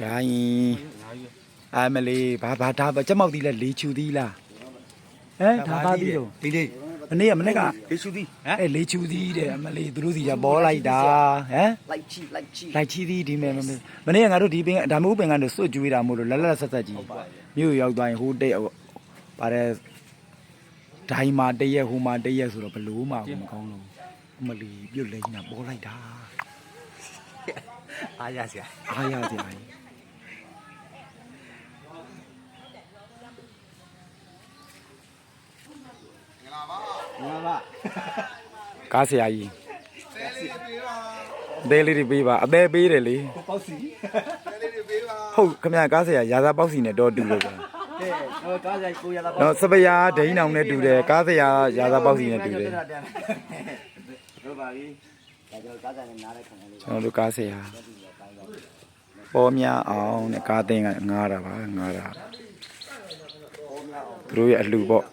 ဂိုင်းအမလေးဘာဘာဒါဘာချက်မောက်သီးလဲလေချူသီးလားဟမ်ဒါဘာသီးတော့ဒီလေးမနေ့ကမနေ့ကလေရှူသည်ဟမ်အဲလေချူသီးတဲ့အမလေးသူတို့စီကပေါ်လိုက်တာဟမ်လိုက်ချီလိုက်ချီလိုက်ချီသီးဒီမဲ့မမေမနေ့ကငါတို့ဒီပင်ဒါမိုးပင်ကနေစွတ်ကျွေးတာမို့လို့လက်လက်ဆက်ဆက်ကြီးမြို့ရောက်သွားရင်ဟိုတိတ်ပါတယ်ဒိုင်မာတရက်ဟိုမာတရက်ဆိုတော့ဘလို့မှမကောင်းလို့အမလေးပြုတ်လဲညာပေါ်လိုက်တာအားရစရာအားရ ကြတယ်ငါပါကားဆရာကြီးအသေးလေးတွေပေးပါအသေးပေးတယ်လေကိုပေါ့စီဟုတ်ခမရကားဆရာရာသာပေါက်စီနဲ့တော့တူလို့ပဲတဲ့တော့ကားဆိုင်ကိုရတာပေါ့နော်စပယာဒိန်းအောင်နဲ့တူတယ်ကားဆရာရာသာပေါက်စီနဲ့တူတယ်တို့ပါပြီဒါကြောင့်ကားဆိုင်နဲ့နားလိုက်ခံရလို့ကျွန်တော်တို့ကားဆရာပေါ်များအောင်နဲ့ကားသိန်းကငားတာပါငားတာသူတို့ရဲ့အလှပေါ့